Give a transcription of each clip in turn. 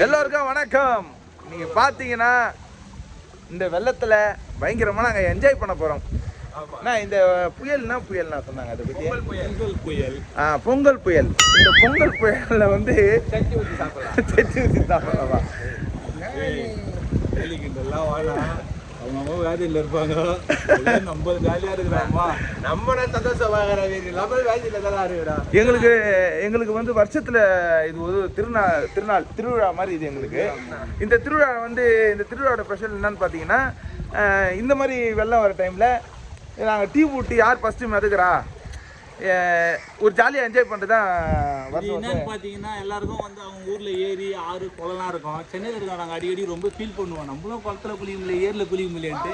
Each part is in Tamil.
வணக்கம். நீங்க பாத்தீங்கன்னா இந்த வெள்ளத்துல பயங்கரமா நாங்க என்ஜாய் பண்ண போறோம். நான் இந்த புயல்னா புயல்னா சொன்னாங்க அதை பத்தி? பொங்கல் புயல். ஆ பொங்கல் புயல். இந்த பொங்கல் புயல்ல வந்து சட்டி ஊற்றி சாப்பிடலாம். செட்டி ஊத்தி சாப்பிடலாமா? அவங்க அம்மா வேலையில் இருப்பாங்க. எல்லாம் நம்ம ஜாலியாக இருக்கிறாம்மா நம்ம சந்தோஷமாக நம்ம வேலையில் தான் இருக்கிறா எங்களுக்கு எங்களுக்கு வந்து வருஷத்தில் இது ஒரு திருநாள் திருநாள் திருவிழா மாதிரி இது எங்களுக்கு. இந்த திருவிழா வந்து இந்த திருவிழாவோட ஸ்பெஷல் என்னன்னு பார்த்தீங்கன்னா இந்த மாதிரி வெள்ளம் வர டைமில் நாங்கள் டீ ஊட்டி யார் ஃபர்ஸ்ட் மிதக்குறா ஒரு ஜாலியாக என்ஜாய் பண்ணிட்டு தான் என்னன்னு பார்த்தீங்கன்னா எல்லாருக்கும் வந்து அவங்க ஊர்ல ஏரி ஆறு குளம்லாம் இருக்கும். சென்னையில் இருக்க நாங்கள் அடிக்கடி ரொம்ப ஃபீல் பண்ணுவோம் நம்மளும் குளத்துல குளிக்க முடியல ஏரியில் குளிக்க முடியலன்ட்டு.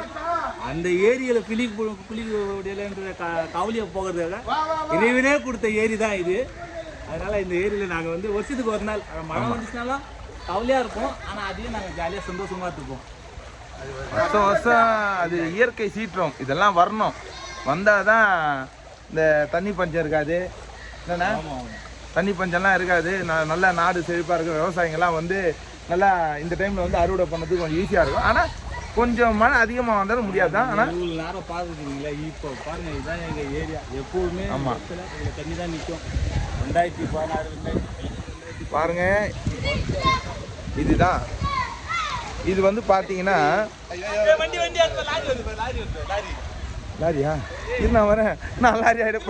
அந்த ஏரியில் குளிக்க குளிக்க முடியலன்ற க கவலையை போகிறதுக்காக இறைவனே கொடுத்த ஏரி தான் இது. அதனால இந்த ஏரியில் நாங்கள் வந்து வருஷத்துக்கு ஒரு நாள் மழை வந்துச்சுனாலும் கவலையாக இருக்கும் ஆனால் அதையும் நாங்கள் ஜாலியாக சந்தோஷமா இருப்போம் வருஷம் வருஷம் அது இயற்கை சீற்றம் இதெல்லாம் வரணும். வந்தால் தான் இந்த தண்ணி பஞ்சம் இருக்காது. என்னண்ணா? தண்ணி பஞ்சம்லாம் இருக்காது. ந- நல்லா நாடு செழிப்பாக இருக்கும். விவசாயிங்கெல்லாம் வந்து நல்லா இந்த டைமில் வந்து அறுவடை பண்ணதுக்கு கொஞ்சம் ஈஸியாக இருக்கும். ஆனால் கொஞ்சம் மழை அதிகமாக வந்தாலும் முடியாது தான். ஆனால் இவ்வளோ நேரம் பார்த்துருக்கீங்களா? இப்போ பாருங்க இதுதான் எங்கள் ஏரியா எப்போதுமே ஆமா. பக்கத்துல இங்க தண்ணி தான் நிற்கும் ரெண்டாயிரத்தி பதினாறு ரெண்டாயிரத்தி பாருங்க. இதுதான். இது வந்து பார்த்தீங்கன்னா லாரியா இரு நான் வரேன் நான் லாரி அல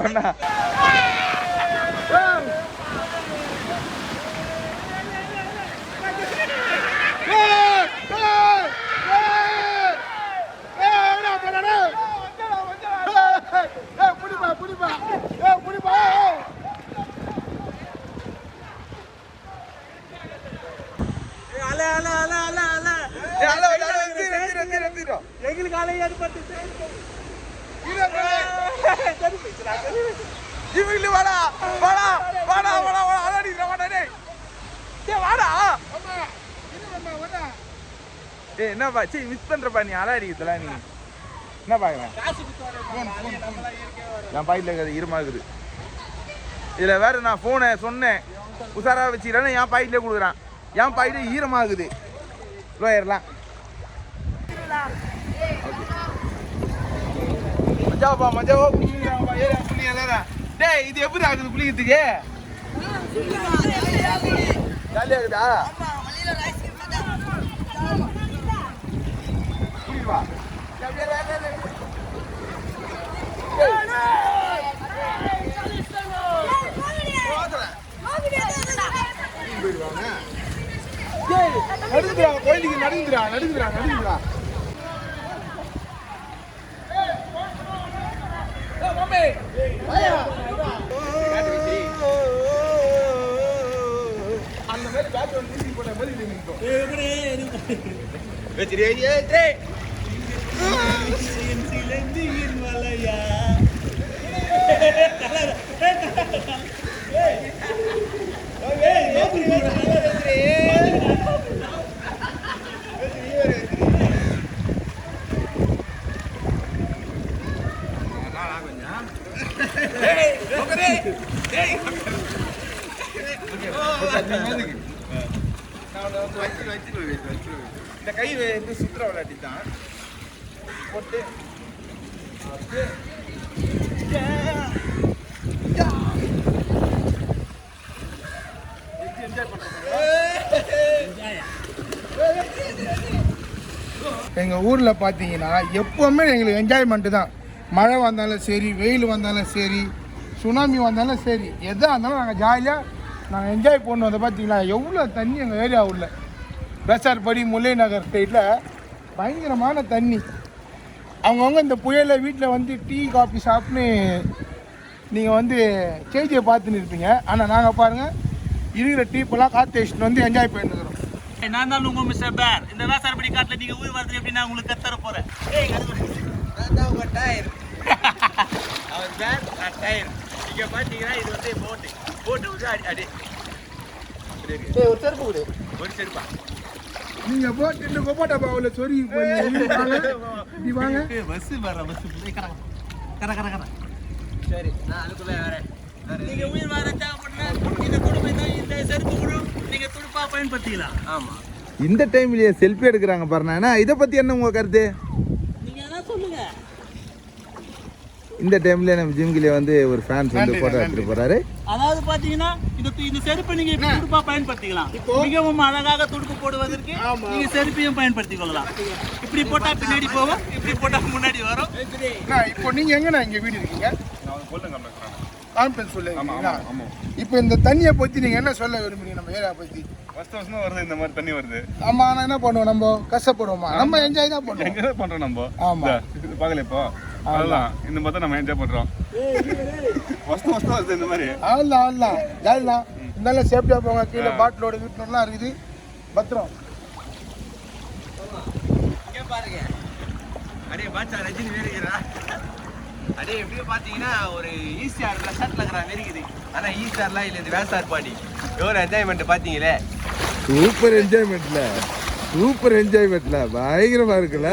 எங்களுக்கு அலை ஏற்பட்டு இவங்களு வாடா வாடா வாடா வாடா வாடா அலாடிக்கிற வாடா டேய் டேய் வாடா ஏய் என்னப்பா சீ மிஸ் பண்றப்பா நீ அலாடிக்கிறதுல நீ என்ன பாக்குறேன் காசு கொடுத்து என் பாக்கெட்ல இருக்கிறது ஈரமா இருக்குது இதுல வேற நான் போனை சொன்னேன் உசாரா வச்சுக்கிறேன்னு என் பாக்கெட்ல கொடுக்குறான் என் பாக்கெட் ஈரமா இருக்குது லோயர்லாம் மஜாப்பா மஜாவா குளிக்கிறாங்கப்பா ஏரியா குளி எல்லாரும் டேய் இது எப்படி ஆகுது குளிக்கிறதுக்கு? ஜாலியா இருக்குதா? குளிட்டு வா. கோயிலுக்கு வா, வா, வா. நடுங்குறா குழந்தைக்கு நடுங்குறா நடுங்குறா நடுங்குறா அந்த மாதிரி பேக்ரவுண்ட் மியூசிக் போட்ட மாதிரி இது நிற்கும் மலையா இந்த கை வந்து சுத்துற விளையாட்டி தான் போட்டு அப்படியே. எப்படி enjoy பண்றது? எங்கள் ஊரில் பார்த்தீங்கன்னா எப்போவுமே எங்களுக்கு என்ஜாய்மெண்ட்டு தான். மழை வந்தாலும் சரி வெயில் வந்தாலும் சரி சுனாமி வந்தாலும் சரி எதாக இருந்தாலும் நாங்கள் ஜாலியாக நாங்கள் என்ஜாய் பண்ணுவோம் அதை பார்த்தீங்களா எவ்வளோ தண்ணி எங்கள் ஏரியா உள்ள? பெசார்படி முல்லை நகர் சைடில் பயங்கரமான தண்ணி. அவங்கவுங்க இந்த புயலை வீட்டில் வந்து டீ காஃபி சாப்பிட்னு நீங்கள் வந்து செய்தியை பார்த்துன்னு இருப்பீங்க. ஆனால் நாங்கள் பாருங்கள் இருக்கிற டீப்பெல்லாம் காற்று வச்சுட்டு வந்து என்ஜாய் பண்ணிருக்கிறோம் நான் தான் உங்க மிஸ்டர் பேர். இந்த வேசாரப்படி காட்டுல நீங்க ஊர் வரது எப்படி நான் உங்களுக்கு கத்தர போறேன்? ஏய் அது அவர் பேர் நான் டயர் இங்க பாத்தீங்கன்னா இது வந்து போட்டு போட்டு வந்து அடி அடி. ஒரு செருப்பு ஒரு செருப்பா? நீங்கள் போட்டு இந்த கொப்பா டப்பாவில் சொருகி போய். இப்படி வாங்க பஸ் வர பஸ். கர கர கர கர சரி நான் அதுக்குள்ள வரேன் நீங்க உயிர் இந்த துடுப்பை தான் இந்த செருப்பு கூட நீங்க துடுப்பா பயன்படுத்திக்கலாம் ஆமா. இந்த டைம்லயே செல்ஃபி எடுக்கிறாங்க பாருண்ணா. இதை பத்தி என்ன உங்க கருத்து? நீங்க என்ன சொல்லுங்க. இந்த டைம்ல நம்ம ஜிம்கிலே வந்து ஒரு ஃபேன்ஸ் வந்து போட்டோ. எடுத்துட்டு போறாரு. அதாவது பாத்தீங்கன்னா இந்த இந்த செருப்பை நீங்க துடுப்பா பயன்படுத்திக்கலாம். மிகவும் அழகாக துடுப்பு போடுவதற்கு நீங்க செருப்பையும் பயன்படுத்திக் கொள்ளலாம். இப்படி போட்டா பின்னாடி போகும் இப்படி போட்டா முன்னாடி வரும். அண்ணா, இப்போ நீங்க எங்கண்ணா இங்க வீடு இருக்கீங்க? கான்ஃபரன்ஸ் சொல்லுங்க இப்போ இந்த தண்ணியை பத்தி நீங்க என்ன சொல்ல விரும்புறீங்க நம்ம ஏரியா பத்தி? வருஷம் வருஷமா வருது இந்த மாதிரி தண்ணி வருது. ஆமா ஆனா என்ன பண்ணுவோம் நம்ம? கஷ்டப்படுவோமா? நம்ம என்ஜாய் தான் பண்ணுவோம். எங்க பண்றோம் நம்ம. ஆமா. இந்த, இது பார்க்கல இப்போ? அதெல்லாம் இந்த மாதிரி தான் நம்ம என்ஜாய் பண்றோம். வருஷம் வருஷம் வருது இந்த மாதிரி. அவ்வளோதான் அவ்வளோதான் ஜாலி தான் இருந்தாலும் சேஃப்டியாக போங்க. கீழே பாட்டிலோட வீட்டுலாம் இருக்குது. பத்திரம். பாருங்க. அடே பாச்சா ரஜினி வேறுகிறா அடே எப்படியோ பார்த்தீங்கன்னா ஒரு ஈஸியார் ஷர்ட்ல இருக்கிற இருக்குது. ஆனா ஈஸியார்லாம் இல்லை இந்த வேசார் பாடி எவ்வளோ என்ஜாய்மெண்ட் பார்த்தீங்களே? சூப்பர் என்ஜாய்மெண்ட்ல சூப்பர் என்ஜாய்மெண்ட்ல பயங்கரமா இருக்குல்ல.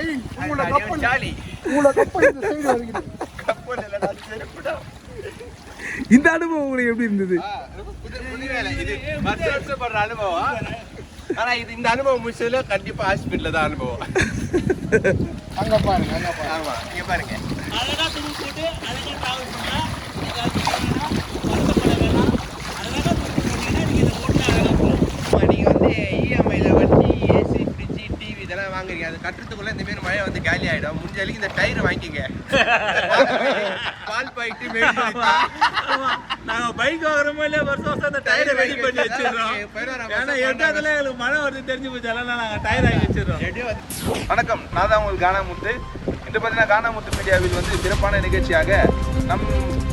ஏய் உங்களோட கப்பல் ஜாலி. உங்களோட கப்பல் இந்த சைடு வருகிறது இந்த அனுபவம் உங்களுக்கு எப்படி இருந்தது? இது பத்து வருஷம் படுற அனுபவம். ஆனா இது இந்த அனுபவம் முடிச்சதுல கண்டிப்பா ஹாஸ்பிட்டல்ல தான் அனுபவம். அங்க பாருங்க அங்க பாருங்க. ஆமா இங்க பாருங்க. அழகா துணி போட்டு அழகா டிராவல் பண்ணா நீங்க அதுக்கு வேணாம், வருத்தப்பட வாங்குறீங்க? அது கட்டுறதுக்குள்ள இந்த மாதிரி மழை வந்து காலி ஆயிடும். முடிஞ்ச வரைக்கும் இந்த டயர் வாங்கிக்கங்க. பால் பாயிட்டு நாங்க பைக் வாங்குறோமோ இல்லையா வருஷம் வருஷம் அந்த டயரை ரெடி பண்ணி வச்சிடுறோம். ஏன்னா எட்டாவதுல எங்களுக்கு மழை வருது தெரிஞ்சு போச்சு. எல்லாம் நாங்க டயர் ஆகி வச்சிடுறோம். வணக்கம். நான் தான் உங்களுக்கு கானாமுத்து. இன்று பார்த்தீங்கன்னா கானாமுத்து மீடியாவில் வந்து சிறப்பான நிகழ்ச்சியாக நம்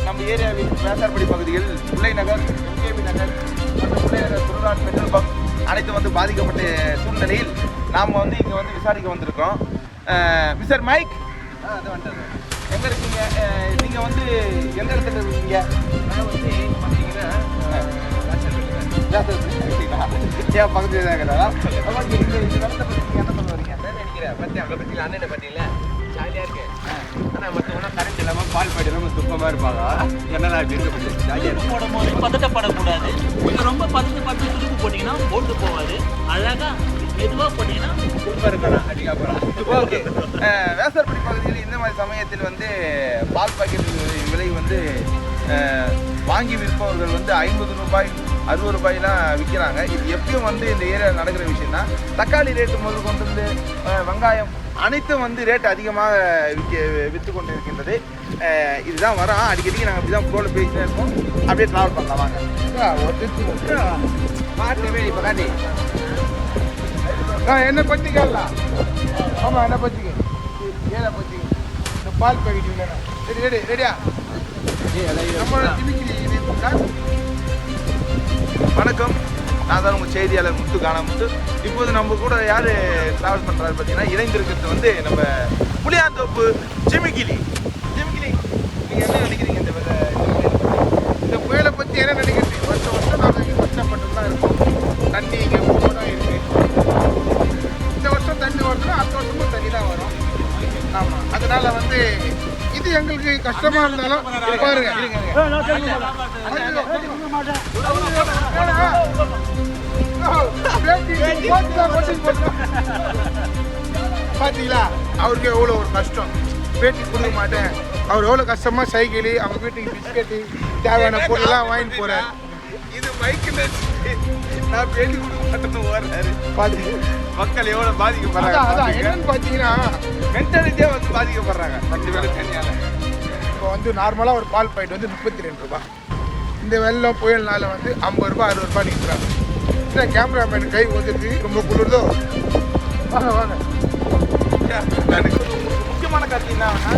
நம்ம ஏரியாவில் வேசார்படி பகுதியில் முல்லை நகர் எம்கேபி நகர் மற்றும் முல்லை நகர் துருரான் பெட்ரோல் பங்க் அனைத்தும் வந்து பாதிக்கப்பட்ட சூழ்நிலையில் நாம் வந்து இங்கே வந்து விசாரிக்க வந்திருக்கோம். Mister Mike? எங்கே இருக்கீங்க? அஹ், நீங்க வந்து எந்த இடத்துல இருக்கீங்க? நான் வந்து பார்த்தீங்கன்னா ஏன் பக்கத்துல தான் இருக்கிறதா ஓகே இந்த இந்த இடத்த பற்றி என்ன வரீங்க? அதான் நினைக்கிறேன். பற்றி அண்ணனை பற்றியில ஜாலியாக இருக்கு. ஆனால் மற்றவங்களாம் கரண்ட் இல்லாமல் பால் பாய்ட்டு இல்லாமல் துப்பமாக இருப்பாங்க. என்னடா இப்படி இருக்க ஜாலியாக இருக்கு. போடும்போது பதட்டப்படக்கூடாது. நீங்க ரொம்ப பதட்டு பட்டு துடுப்பு போட்டீங்கன்னா போட்டு போகாது அழகா மெதுவா போட்டீங்கன்னா சூப்பர் இருக்கணும் அடிக்கா போகிறா ஓகே வேசர்படி பகுதியில் இந்த மாதிரி சமயத்தில் வந்து பால் பாக்கெட் விலை வந்து வாங்கி விற்பவர்கள் வந்து ஐம்பது ரூபாய் அறுபது ரூபாய்லாம் விற்கிறாங்க இது எப்பயும் வந்து இந்த ஏரியா நடக்கிற விஷயம் தான் தக்காளி ரேட்டு முதல் கொண்டு வந்து வெங்காயம் அனைத்தும் வந்து ரேட் அதிகமாக விற்க விற்று கொண்டு இருக்கின்றது இதுதான் வரோம். அடிக்கடி நாங்கள் இப்படி தான் ப்ரோவில் பேசிட்டே இருக்கோம். அப்படியே ட்ராவல் பண்ணலாம் வாங்க. மாட்டு இப்போ காட்டி ஆ என்ன பத்தி கேட்கலாம் ஆமா என்ன பத்திக்கு? ஏனை பத்திக்கு? இந்த பால் பாக்கெட் இல்லைண்ணா ரெடி ரெடி ரெடியா? நம்ம திமிக்கிரி வணக்கம். நான் தான் உங்கள் செய்தியாளர் முத்து காணாமுத்து. இப்போது நம்ம கூட யார் ட்ராவல் பண்ணுறாரு பார்த்தீங்கன்னா இணைந்திருக்கிறது வந்து நம்ம புளியாந்தோப்பு ஜிமிகிலி ஜிமிகிலி நீங்கள் என்ன நினைக்கிறீங்க? எங்களுக்கு கஷ்டமா இருந்தாலும் பாருங்க. பாத்தீங்களா? அவருக்கு எவ்வளோ ஒரு கஷ்டம். பேட்டி கொடுக்க மாட்டேன். அவர் எவ்வளோ கஷ்டமா சைக்கிள் அவங்க வீட்டுக்கு பிஸ்கெட்டு தேவையான பொருள்லாம் வாங்கிட்டு போறாரு. இது மைக்கு நான் பேட்டி கொடுக்க மாட்டேன்னு ஓடுறாரு. பாத்து மக்கள் எவ்வளோ அதான் அதான். பாதிக்கப்படுறாங்க என்னன்னு பார்த்தீங்கன்னா மென்டாலிட்டியாக வந்து பாதிக்கப்படுறாங்க. பத்து பேர் தனியால் இப்போ வந்து நார்மலாக ஒரு பால் பாக்கெட் வந்து முப்பத்தி ரெண்டு ரூபாய் இந்த வெள்ளம் புயல்னால வந்து ஐம்பது ரூபாய் அறுபது ரூபாய் நிற்கிறாங்க இந்த கேமராமேன் கை ஒதுக்கு ரொம்ப குளிர்தோ? வாங்க வாங்க. முக்கியமான கருத்து என்னன்னா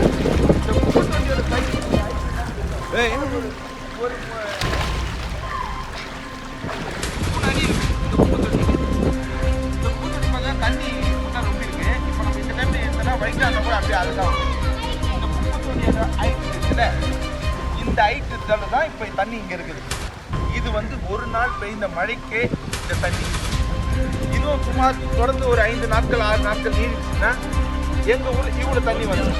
ஒரு மழைக்கு இந்த தண்ணி. இன்னும் சுமார் தொடர்ந்து ஒரு ஐந்து நாட்கள் ஆறு நாட்கள் நீடிச்சுன்னா எங்கள் ஊரில் இவ்வளோ தண்ணி வரும்?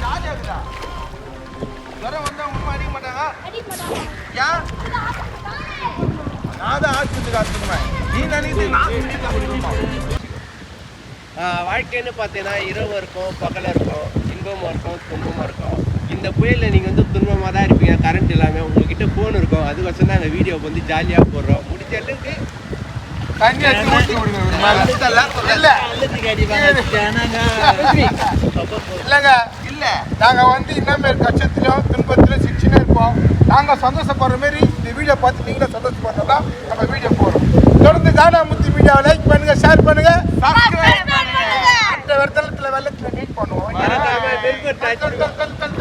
ஜாலியாக இருக்குதா ஜுரம் வந்தா உங்க அடிக்க மாட்டாங்க. ஏன் நான் தான் ஆஸ்பத்திரிக்கு ஆஸ்பத்திரி நீ நினைக்கிட்டு நான் ஆஹ் வாழ்க்கைன்னு பார்த்தீங்கன்னா இரவு இருக்கும் பகல இருக்கும். இன்பமும் இருக்கும் துன்பமும் இருக்கும். இந்த புயலில் நீங்கள் வந்து துன்பமாக தான் இருப்பீங்க. கரண்ட் இல்லாமல் உங்ககிட்ட ஃபோன் இருக்கும். அதுக்கோசரம் தான் அந்த வீடியோ வந்து ஜாலியாக போடுறோம். முடிஞ்ச அளவுக்கு இல்லைங்க. இல்ல. நாங்க வந்து என்ன மாதிரி கஷ்டத்திலும் துன்பத்திலும் சிரிச்சுனே இருப்போம் நாங்க சந்தோஷப்படுற மாதிரி இந்த வீடியோ பார்த்து நீங்களும் சந்தோஷப்படுறதா நம்ம வீடியோ போறோம் தொடர்ந்து கானாமுத்தி மீடியாவை லைக் பண்ணுங்க ஷேர் பண்ணுங்க. เงินใจจน